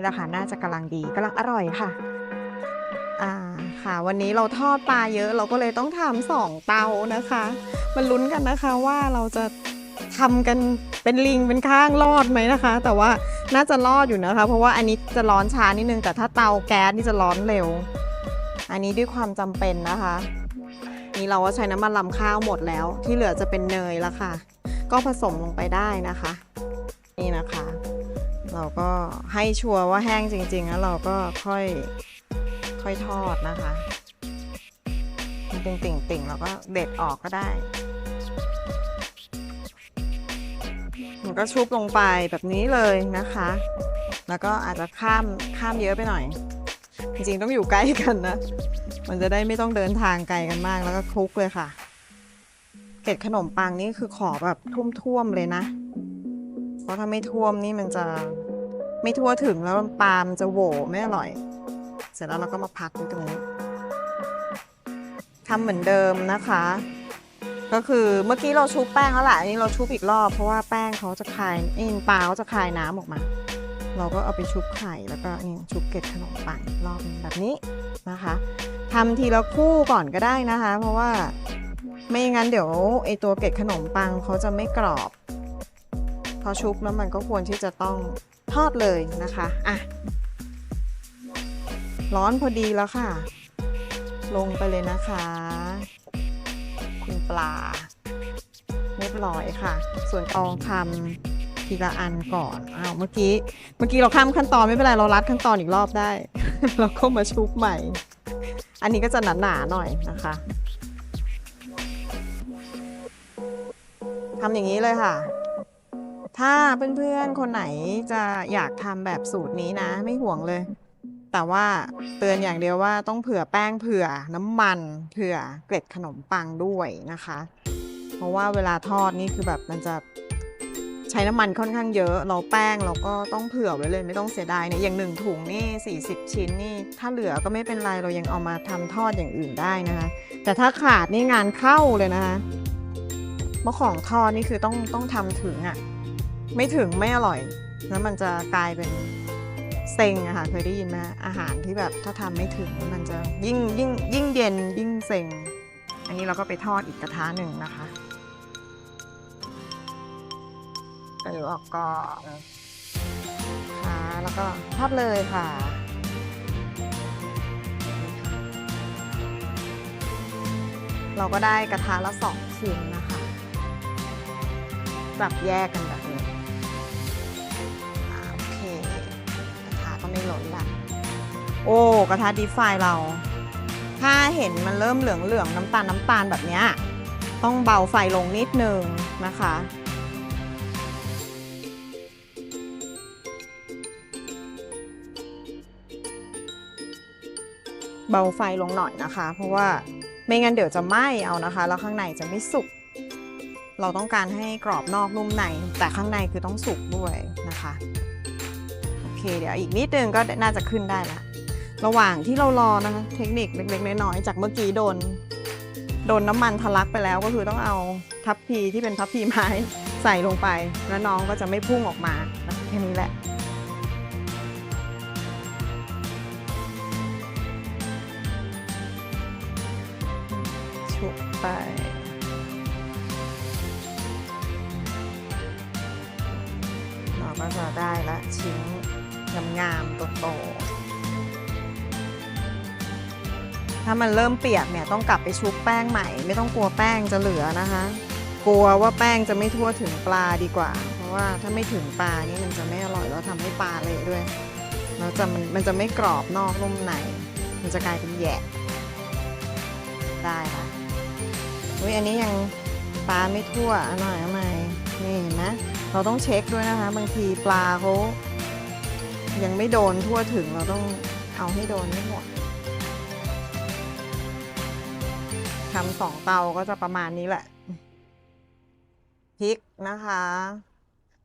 นี่แหละค่ะน่าจะกำลังดีกำลังอร่อยค่ะ อ่าค่ะ วันนี้เราทอดปลาเยอะเราก็เลยต้องทำสองเตานะคะมาลุ้นกันนะคะว่าเราจะทำกันเป็นลิงเป็นข้างรอดไหมนะคะ แต่ว่าน่าจะรอดอยู่นะคะ เพราะว่าอันนี้จะร้อนช้านิดนึงแต่ถ้าเตาแก๊สนี่จะร้อนเร็ว อันนี้ด้วยความจำเป็นนะคะ นี่เราก็ใช้น้ำมันลำข้าวหมดแล้ว ที่เหลือจะเป็นเนยแล้วค่ะ ก็ผสมลงไปได้นะคะ นี่นะคะ เราก็ให้ชัวร์ว่าแห้งจริง ๆ แล้วเราก็ค่อยค่อยทอดนะคะมันเป็นติ่งๆเราก็เด็ดออกก็ได้ มันก็ชุบลงไปแบบนี้เลยนะคะ แล้วก็อาจจะข้ามข้ามเยอะไปหน่อย จริงๆต้องอยู่ใกล้กันนะ มันจะได้ไม่ต้องเดินทางไกลกันมากแล้วก็คลุกเลยค่ะเกล็ดขนมปังนี่คือขอแบบท่วมๆเลยนะ ราะถ้าไม่ท่วมนี่มันจะไม่ทั่วถึงแล้วปลามจะโหวไม่อร่อย เสร็จแล้วเราก็มาพักตรงนี้ทำเหมือนเดิมนะคะ ก็คือเมื่อกี้เราชุบแป้งแล้วแหละอันนี้เราชุบอีกรอบเพราะว่าแป้งเขาจะคายเอ็นปลาเขาจะคายน้ำออกมา เราก็เอาไปชุบไข่แล้วก็นี่ชุบเกล็ดขนมปังรอบนึงแบบนี้นะคะทำทีละคู่ก่อนก็ได้นะคะ เพราะว่าไม่งั้นเดี๋ยวไอตัวเกล็ดขนมปังเขาจะไม่กรอบ พอชุบแล้วมันก็ควรที่จะต้องทอดเลยนะคะอะร้อนพอดีแล้วค่ะ ลงไปเลยนะคะ คุณปลาเรียบร้อยค่ะ ส่วนเอาทำทีละอันก่อนอ้าวเมื่อกี้เมื่อกี้เราข้ามขั้นตอนไม่เป็นไรเรารัดขั้นตอนอีกรอบได้ เราก็มาชุบใหม่ อันนี้ก็จะหนาๆหน่อยนะคะทำอย่างนี้เลยค่ะ ถ้าเพื่อนๆ คนไหนจะอยากทำแบบสูตรนี้นะ ไม่ห่วงเลย แต่ว่าเตือนอย่างเดียวว่าต้องเผื่อแป้งเผื่อน้ำมันเผื่อเกล็ดขนมปังด้วยนะคะ เพราะว่าเวลาทอดนี่คือแบบมันจะใช้น้ำมันค่อนข้างเยอะ เราแป้งเราก็ต้องเผื่อไว้เลยไม่ต้องเสียดายเนี่ยอย่างหนึ่งถุงนี่ 40 ชิ้นนี่ ถ้าเหลือก็ไม่เป็นไรเรายังเอามาทำทอดอย่างอื่นได้นะคะ แต่ถ้าขาดนี่งานเข้าเลยนะคะเพราะของทอดนี่คือต้องต้องทำถึงอะ่ะ ไม่ถึงไม่อร่อย แล้วมันจะกลายเป็นเซ็งอะค่ะเคยได้ยินไหมอาหารที่แบบถ้าทำไม่ถึงมันจะยิ่งยิ่งยิ่งเย็นยิ่งเซ็ง อันนี้เราก็ไปทอดอีกกระทะหนึ่งนะคะกระดูกออกกอนค่ะแล้วก็ทอดเลยค่ะเราก็ได้กระทะละสองชิ้นนะคะ จับแยกกันแบบนี้ โอ้กระทะดีไฟเรา ถ้าเห็นมันเริ่มเหลืองเหลืองน้ำตาลน้ำตาลแบบนี้ต้องเบาไฟลงนิดนึงนะคะ เบาไฟลงหน่อยนะคะ เพราะว่าไม่งั้นเดี๋ยวจะไหม้เอานะคะ แล้วข้างในจะไม่สุก เราต้องการให้กรอบนอกนุ่มใน แต่ข้างในคือต้องสุกด้วยนะคะ โอเค เดี๋ยวอีกนิดนึงก็น่าจะขึ้นได้ละ ระหว่างที่เรารอนะคะ เทคนิคเล็กๆน้อยๆจากเมื่อกี้โดน โดนน้ำมันทะลักไปแล้วก็คือต้องเอาทัพพีที่เป็นทัพพีไม้ใส่ลงไป แล้วน้องก็จะไม่พุ่งออกมาแค่นี้แหละชุบไปเราก็จะได้ละชิ้นงามๆโตๆ ถ้ามันเริ่มเปียกเนี่ยต้องกลับไปชุบแป้งใหม่ ไม่ต้องกลัวแป้งจะเหลือนะคะ กลัวว่าแป้งจะไม่ทั่วถึงปลาดีกว่า เพราะว่าถ้าไม่ถึงปลานี่มันจะไม่อร่อยแล้วทำให้ปลาเละด้วยแล้วจะมันมันจะไม่กรอบนอกนุ่มในมันจะกลายเป็นแยะได้ค่ะอุ้ยอันนี้ยังปลาไม่ทั่วอร่อยทำไมนี่เห็นไหมเราต้องเช็คด้วยนะคะ บางทีปลาเขายังไม่โดนทั่วถึงเราต้องเอาให้โดนให้หมด ทำสองเตาก็จะประมาณนี้แหละพริกนะคะ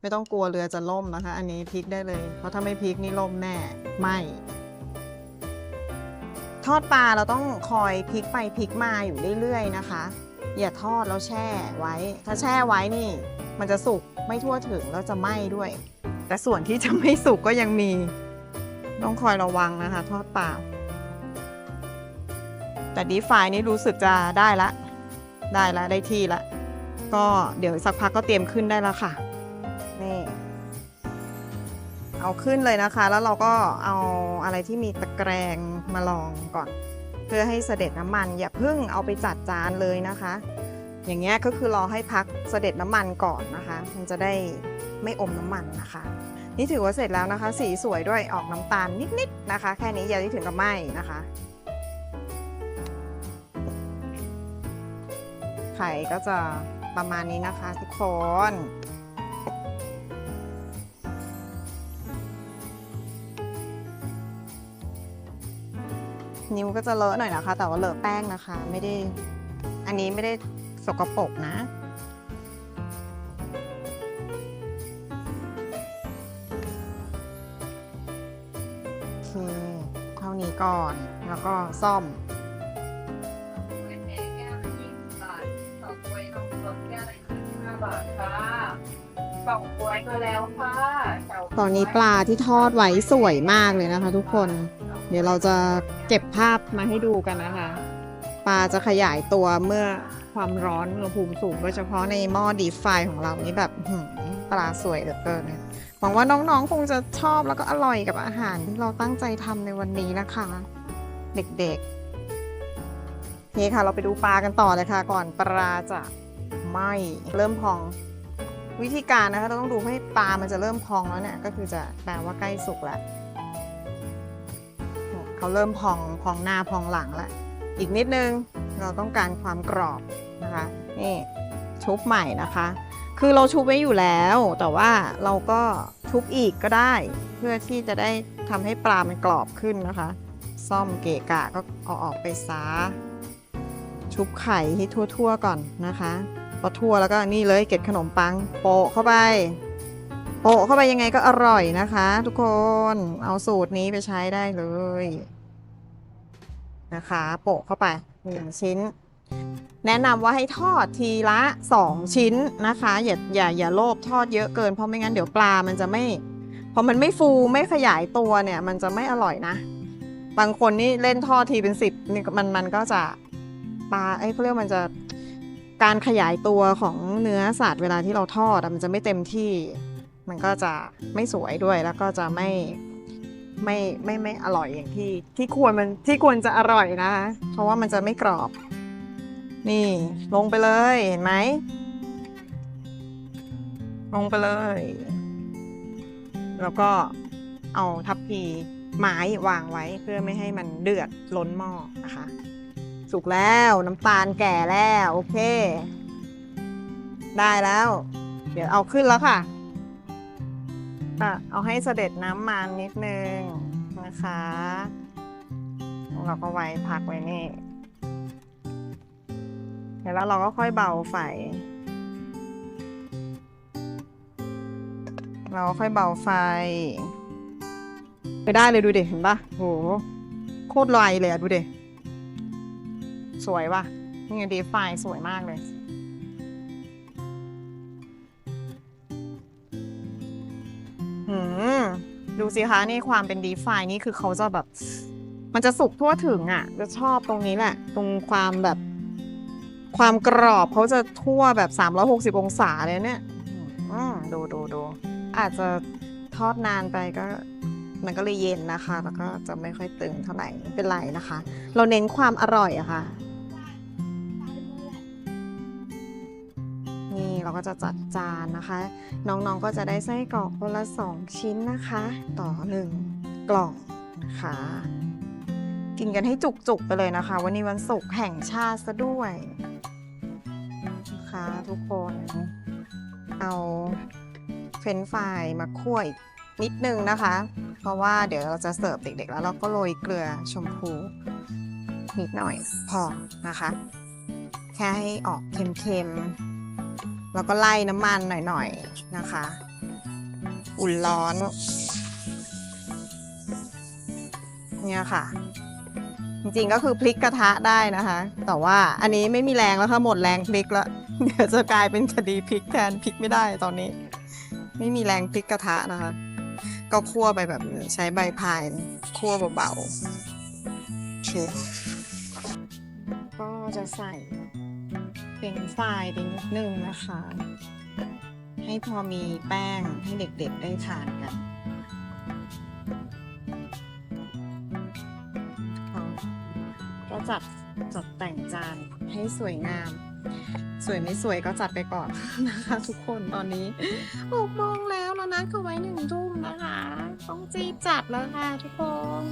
ไม่ต้องกลัวเรือจะล่มนะคะ อันนี้พริกได้เลย เพราะถ้าไม่พริกนี่ล่มแน่ไหมทอดปลาเราต้องคอยพลิกไปพลิกมาอยู่เรื่อยๆนะคะ อย่าทอดแล้วแช่ไว้ ถ้าแช่ไว้นี่ มันจะสุกไม่ทั่วถึงแล้วจะไหม้ด้วย แต่ส่วนที่จะไม่สุกก็ยังมี ต้องคอยระวังนะคะ ทอดปลา แต่ดีฟายนี่รู้สึกจะได้ละ ได้ละ ได้ที่ละ ก็เดี๋ยวสักพักก็เตรียมขึ้นได้แล้วค่ะ นี่ เอาขึ้นเลยนะคะ แล้วเราก็เอาอะไรที่มีตะแกรงมาลองก่อน เพื่อให้เสด็จน้ำมัน อย่าเพิ่งเอาไปจัดจานเลยนะคะ อย่างเงี้ยก็คือรอให้พักเสด็จน้ำมันก่อนนะคะ มันจะได้ไม่อมน้ำมันนะคะนี่ถือว่าเสร็จแล้วนะคะ สีสวยด้วยออกน้ำตาลนิดๆนะคะ แค่นี้อย่าได้ถึงกับไหม้นะคะ ไข่ก็จะประมาณนี้นะคะทุกคน นิ้วก็จะเลอะหน่อยนะคะ แต่ว่าเลอะแป้งนะคะ ไม่ได้ อันนี้ไม่ได้สกปรกนะโอเคเท่านี้ก่อนแล้วก็ซ่อม กล่องกล้วยก็แล้วค่ะตอนนี้ปลาที่ทอดไว้สวยมากเลยนะคะ ทุกคน เดี๋ยวเราจะเก็บภาพมาให้ดูกันนะคะ ปลาจะขยายตัวเมื่อความร้อนอุณหภูมิสูงโดยเฉพาะในหม้อดีไฟของเรานี่แบบปลาสวยเหลือเกินเนี่ยหวังว่าน้องๆคงจะชอบแล้วก็อร่อยกับอาหารที่เราตั้งใจทำในวันนี้นะคะ เด็กๆนี่ค่ะ เราไปดูปลากันต่อเลยค่ะ ก่อนปลาจะไหม้เริ่มพอง วิธีการนะคะเราต้องดูให้ปลามันจะเริ่มพองแล้วเนี่ยก็คือจะแปลว่าใกล้สุกแล้วเขาเริ่มพองพองหน้าพองหลังแล้วอีกนิดนึงเราต้องการความกรอบนะคะนี่ชุบใหม่นะคะ คือเราชุบไว้อยู่แล้ว แต่ว่าเราก็ชุบอีกก็ได้ เพื่อที่จะได้ทำให้ปลามันกรอบขึ้นนะคะ ซ่อมเกะกะก็เอาออกไปซาชุบไข่ให้ทั่วๆก่อนนะคะ พอทั่วแล้วก็นี่เลยเกล็ดขนมปังโปะเข้าไป โปะเข้าไปยังไงก็อร่อยนะคะ ทุกคนเอาสูตรนี้ไปใช้ได้เลยนะคะ โปะเข้าไปหนึ่งชิ้น แนะนำว่าให้ทอดทีละ 2 ชิ้นนะคะ อย่าอย่าอย่าโลภทอดเยอะเกินเพราะไม่งั้นเดี๋ยวปลามันจะไม่พอมันไม่ฟูไม่ขยายตัวเนี่ย มันจะไม่อร่อยนะ บางคนนี่เล่นทอดทีเป็นสิบนี่มันมันก็จะปลาเอ้เขาเรียกมันจะ การขยายตัวของเนื้อสัตว์เวลาที่เราทอดมันจะไม่เต็มที่ มันก็จะไม่สวยด้วยแล้วก็จะไม่ไม่ไม่ไม่อร่อยอย่างที่ ที่ควรมันที่ควรจะอร่อยนะคะเพราะว่ามันจะไม่กรอบ นี่ลงไปเลยเห็นไหมลงไปเลย แล้วก็เอาทัพพีไม้วางไว้เพื่อไม่ให้มันเดือดล้นหม้อนะคะ สุกแล้ว น้ำตาลแก่แล้ว โอเค ได้แล้ว เดี๋ยวเอาขึ้นแล้วค่ะอะเอาให้เสด็จน้ำมันนิดนึงนะคะ เราก็ไว้พักไว้นี่เดี๋ยวแล้วเราก็ค่อยเบาไฟ เราค่อยเบาไฟ ไปได้เลยดูเด็เห็นปะโหโคตรไวเลยอะดูเด็ สวยปะนี่ไงดีไฟสวยมากเลยอืม ดูสิคะ นี่ความเป็นดีไฟนี่คือเขาจะแบบ มันจะสุกทั่วถึงอะ จะชอบตรงนี้แหละ ตรงความแบบ ความกรอบเขาจะทั่วแบบ 360 องศาเลยเนี่ย อืมดูดูดู อาจจะทอดนานไปก็มันก็เลยเย็นนะคะ แล้วก็จะไม่ค่อยตึงเท่าไหร่ไม่เป็นไรนะคะ เราเน้นความอร่อยอะค่ะ เราก็จะจัดจานนะคะ น้องๆก็จะได้ไส้กรอกคนละ 2 ชิ้นนะคะ ต่อ 1 กล่องนะคะกินกันให้จุกๆไปเลยนะคะ วันนี้วันศุกร์แห่งชาติซะด้วยนะคะทุกคน เอาเฟรนฟรายมาคั่วอีกนิดนึงนะคะ เพราะว่าเดี๋ยวเราจะเสิร์ฟเด็กๆ แล้วเราก็โรยเกลือชมพูนิดหน่อยพอนะคะ แค่ให้ออกเค็มๆ แล้วก็ไล่น้ำมันหน่อยๆนะคะ อุ่นร้อนเนี่ยค่ะ จริงๆก็คือพลิกกระทะได้นะคะ แต่ว่าอันนี้ไม่มีแรงแล้วค่ะหมดแรงพลิกแล้วเดี๋ยวจะกลายเป็นคดีพลิกแทนพลิกไม่ได้ตอนนี้ ไม่มีแรงพลิกกระทะนะคะ ก็คั่วไปแบบใช้ใบพายคั่วเบาๆโอเคก็จะใส่ เป็นไฟรายไปนิดนึงนะคะ ให้พอมีแป้งให้เด็กๆได้ทานกันก็จัดจัดแต่งจานให้สวยงาม สวยไม่สวยก็จัดไปก่อนนะคะ ทุกคนตอนนี้หกโมงแล้วแล้วนัดเขาไว้หนึ่งทุ่มนะคะ ต้องจีบจัดแล้วค่ะทุกคน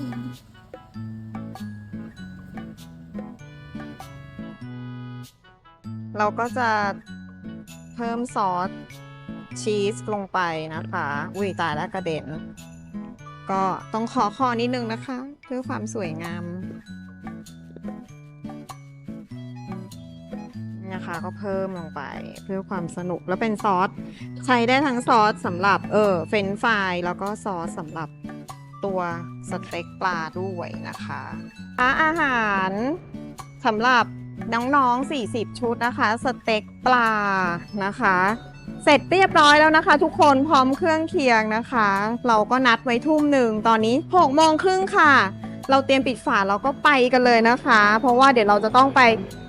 เราก็จะเพิ่มซอสชีสลงไปนะคะ อุ้ยตายแล้วกระเด็น ก็ต้องขอคอนิดนึงนะคะ เพื่อความสวยงามนะคะก็เพิ่มลงไปเพื่อความสนุกแล้วเป็นซอสใช้ได้ทั้งซอสสำหรับเออเฟรนฟรายแล้วก็ซอสสำหรับตัวสเต็กปลาด้วยนะคะอาอาหารสำหรับ น้องๆ 40 ชุดนะคะ สเต็กปลานะคะ เสร็จเรียบร้อยแล้วนะคะ ทุกคนพร้อมเครื่องเคียงนะคะ เราก็นัดไว้ทุ่มหนึ่งตอนนี้6โมงครึ่งค่ะ เราเตรียมปิดฝาเราก็ไปกันเลยนะคะ เพราะว่าเดี๋ยวเราจะต้องไป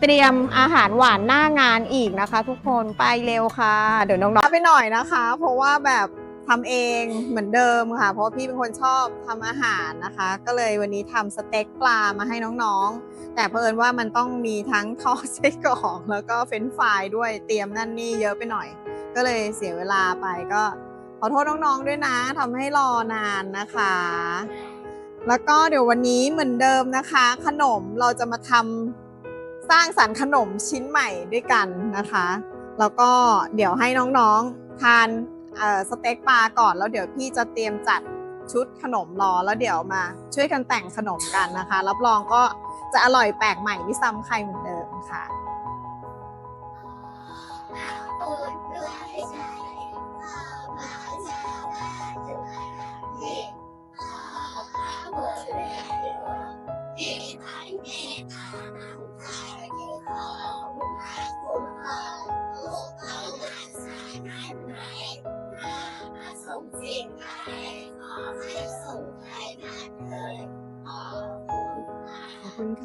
เตรียมอาหารหวานหน้างานอีกนะคะ ทุกคนไปเร็วค่ะ เดี๋ยวน้องๆไปหน่อยนะคะ เพราะว่าแบบ ทำเองเหมือนเดิมค่ะ เพราะพี่เป็นคนชอบทำอาหารนะคะ ก็เลยวันนี้ทำสเต็กปลามาให้น้องๆ แต่เพิ่นว่ามันต้องมีทั้งทอดไส้กรอกแล้วก็เฟรนฟรายด้วยเตรียมนั่นนี่เยอะไปหน่อย ก็เลยเสียเวลาไปก็ขอโทษน้องๆด้วยนะทำให้รอนานนะคะ แล้วก็เดี๋ยววันนี้เหมือนเดิมนะคะ ขนมเราจะมาทำสร้างสรรค์ขนมชิ้นใหม่ด้วยกันนะคะ แล้วก็เดี๋ยวให้น้องๆทาน สเต็กปลาก่อนแล้วเดี๋ยวพี่จะเตรียมจัดชุดขนมรอแล้วเดี๋ยวมา ช่วยกันแต่งขนมกันนะคะ รับรองก็จะอร่อยแปลกใหม่ไม่ซ้ำใครเหมือนเดิมค่ะขอ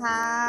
คุณค่ะ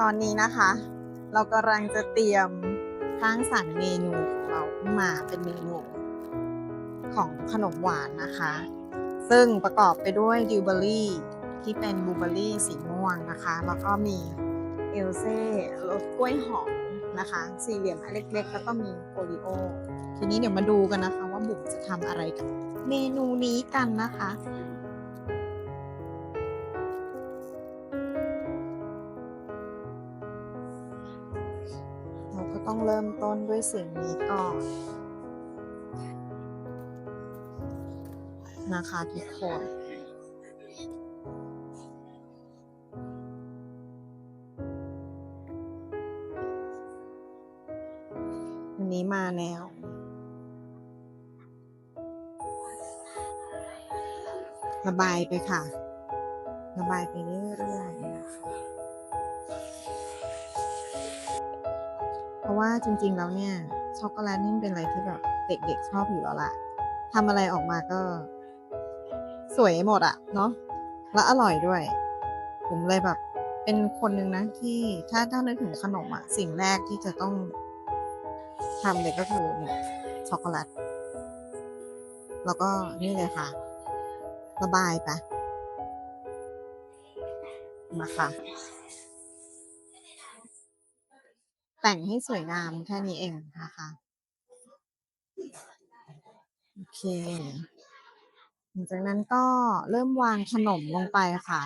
ตอนนี้นะคะ เรากำลังจะเตรียมสร้างสรรค์เมนูของเรามาเป็นเมนูของขนมหวานนะคะ ซึ่งประกอบไปด้วยดิวเบอรี่ที่เป็นบลูเบอรี่สีม่วงนะคะ แล้วก็มีเอลเซ่รสกล้วยหอมนะคะ สี่เหลี่ยมอันเล็กๆ แล้วก็มีโอริโอ ทีนี้เดี๋ยวมาดูกันนะคะ ว่าบุ๋มจะทำอะไรกับเมนูนี้กันนะคะ ต้องเริ่มต้นด้วยสิ่งนี้ก่อนนะคะทุกคนวันนี้มาแนวระบายไปค่ะ ระบายไปเรื่อยๆนะคะะว่าจริงๆแล้วเนี่ยช็อกโกแลตนี่เป็นอะไรที่แบบเด็กๆชอบอยู่แล้วล่ะทำอะไรออกมาก็ สวยหมดอะเนาะแล้วอร่อยด้วย ผมเลยแบบ เป็นคนหนึ่งนะที่ถ้าถ้านึกถึงขนมอะสิ่งแรกที่จะต้องทำเลยก็คือเนี่ยช็อกโกแลตแล้วก็นี่เลยค่ะ ระบายไปนะคะ แต่งให้สวยงามแค่นี้เองนะคะโอเคหลังจากนั้นก็เริ่มวางขนมลงไปค่ะ